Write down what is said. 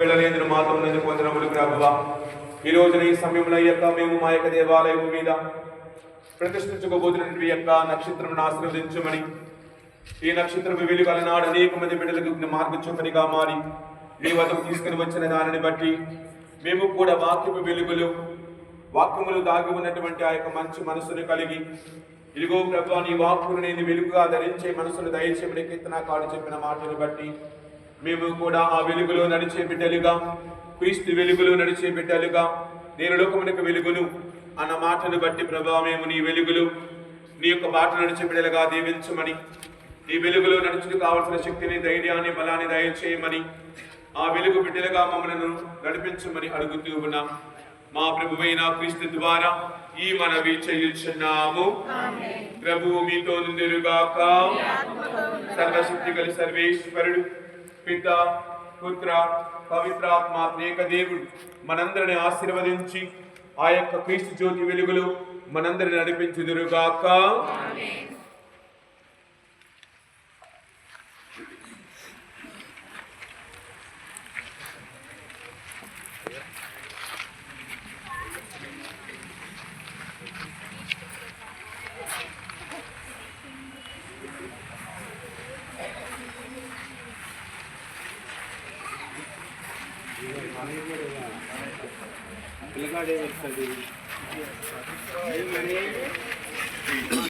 వెళ్ళలేదు మాతో ఉన్నది పొందిన ప్రభువా ఈ రోజున ఈ సమయంలో యొక్క మేము మా యొక్క దేవాలయం మీద ప్రతిష్ఠించుకోబోతున్నటువంటి యొక్క నక్షత్రం ఆశీర్వదించమని ఈ నక్షత్రం వెలుగల నాడు అనేక మంది బిడ్డలకు మార్గచూపనిగా మారి మీ వద్దకు తీసుకుని వచ్చిన దానిని బట్టి మేము కూడా వాక్యపు వెలుగులు వాక్యములు దాగి ఉన్నటువంటి ఆ యొక్క మంచి మనసును కలిగి ఇదిగో ప్రభు నీ వాక్కును నేను వెలుగుగా ధరించే మనసును దయచేయమని కీర్తన కాడు చెప్పిన మాటను బట్టి మేము కూడా ఆ వెలుగులో నడిచే బిడ్డలుగా క్రీస్తు వెలుగులో నడిచే బిడ్డలుగా నేను లోకమునకు వెలుగును అన్న మాటను బట్టి ప్రభా మేము నీ వెలుగులు నీ యొక్క బాట నడిచే బిడ్డలుగా దీవించమని నీ వెలుగులో నడుచుకు కావలసిన శక్తిని ధైర్యాన్ని బలాన్ని దయచేయమని ఆ వెలుగు బిడ్డలుగా మమ్మల్ని నడిపించమని అడుగుతూ ఉన్నాం. మా ప్రభువైన క్రీస్తు ద్వారా ఈ మనవి చేయుచున్నాము. ప్రభువు మీతో నుండిరుగాక సర్వశక్తి గల సర్వేశ్వరుడు. పిత పుత్ర పవిత్రాత్మ ఏక దేవుడు మనందరిని ఆశీర్వదించి ఆ యొక్క క్రీస్తు జ్యోతి వెలుగులో మనందరిని నడిపించుదురుగాక. పిల్లగాడే వస్తుంది